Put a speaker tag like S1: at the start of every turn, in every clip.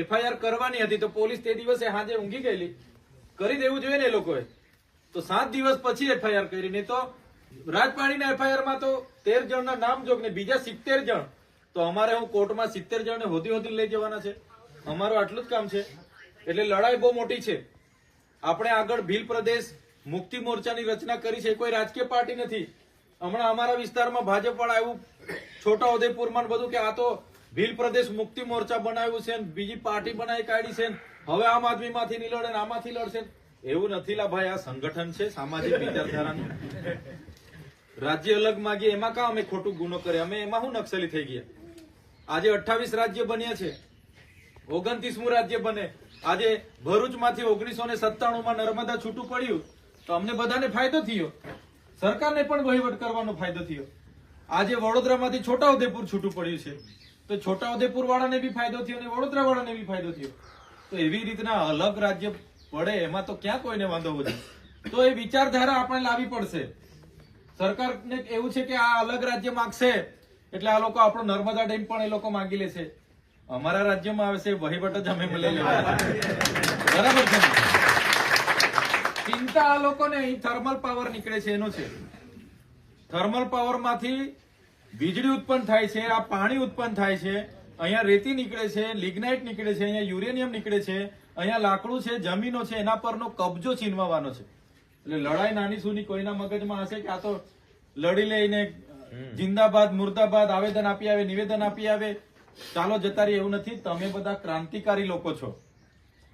S1: FIR કરવાની હતી તો પોલીસ તે દિવસે હાજે ઊંઘી ગયેલી. કરી દેવું જોઈએ ને એ લોકોએ. તો સાત દિવસ પછી એફઆઈઆર કરી, નહીં તો રાજપાણીના એફઆઈઆરમાં તો તેર જણના નામ જોગ ને બીજા સિત્તેર જણ. તો અમારે હું કોર્ટમાં સિત્તેર જણને હોતી હોતી લઈ જવાના છે. અમારું આટલું જ કામ છે. એટલે લડાઈ બહુ મોટી છે. આપણે આગળ ભીલ પ્રદેશ મુક્તિ મોરચાની રચના કરી છે. કોઈ રાજકીય પાર્ટી નથી. હમણાં અમારા વિસ્તારમાં ભાજપ વાળા એવું છોટા ઉદેપુરમાં બધું કે આ તો ભીલ પ્રદેશ મુક્તિ મોરચા બનાવ્યું છે બીજી પાર્ટી બનાવી કાઢી છે હવે આમ આદમી માંથી લડે આમાંથી લડશે એવું નથી લા ભાઈ, આ સંગઠન છે, સામાજિક વિચારધારાનું. રાજ્ય અલગ માગીએ, એમાં કા અમે ખોટું ગુનો કરે અમે એમાં શું નક્સલી થઈ ગયા? આજે અઠાવીસ રાજ્ય બન્યા છે. ઓગણત્રીસમું રાજ્ય બને. આજે ભરૂચમાંથી ઓગણીસો ને સત્તાણું માં નર્મદા છૂટું પડ્યું, તો અમને બધાને ફાયદો થયો. સરકારને પણ વહીવટ કરવાનો ફાયદો થયો. આજે વડોદરામાંથી છોટાઉદેપુર છૂટું પડ્યું છે. તો છોટાઉદેપુર વાળાને બી ફાયદો થયો અને વડોદરા વાળાને બી ફાયદો થયો. તો એવી રીતના અલગ રાજ્ય પડે એમાં તો ક્યાં કોઈને વાંધો વધે? તો એ વિચારધારા આપણે લાવી પડશે. સરકારને એવું છે કે આ અલગ રાજ્ય માંગશે, એટલે આ લોકો આપણો નર્મદા ડેમ પણ એ લોકો માંગી લેશે અમારા રાજ્યમાં આવે છે, વહીવટ જ અમે લઈ લેવા બરાબર છે? ચિંતા આ લોકોને, અહીં થર્મલ પાવર નીકળે છે, એનો છે. થર્મલ પાવરમાંથી વીજળી ઉત્પન્ન થાય છે આ પાણી ઉત્પન્ન થાય છે અહીંયા રેતી નીકળે છે લિગ્નાઇટ નીકળે છે અહીંયા યુરેનિયમ નીકળે છે અહીંયા લાકડું છે જમીનો છે એના પરનો કબજો છીનવાનો છે. એટલે લડાઈ નાની સુની કોઈના મગજમાં હશે કે આ તો લડી લઈને જિંદાબાદ મુર્દાબાદ આવેદન આપી આવે નિવેદન આપી આવે. ચાલો જતા રહી એવું નથી. તમે બધા ક્રાંતિકારી લોકો છો.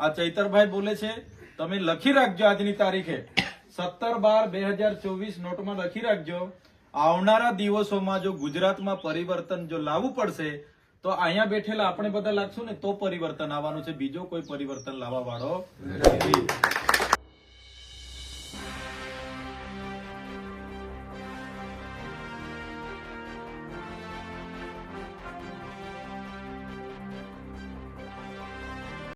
S1: આ ચૈતરભાઈ બોલે છે તમે લખી રાખજો આજની તારીખે. સત્તર બાર બે હજાર ચોવીસ નોટમાં લખી રાખજો. આવનારા દિવસોમાં જો ગુજરાતમાં પરિવર્તન જો લાવવું પડશે, તો અહીંયા બેઠેલા આપણે બધા લાગશું ને તો પરિવર્તન આવવાનું છે. બીજો કોઈ પરિવર્તન લાવવા વાળો નથી.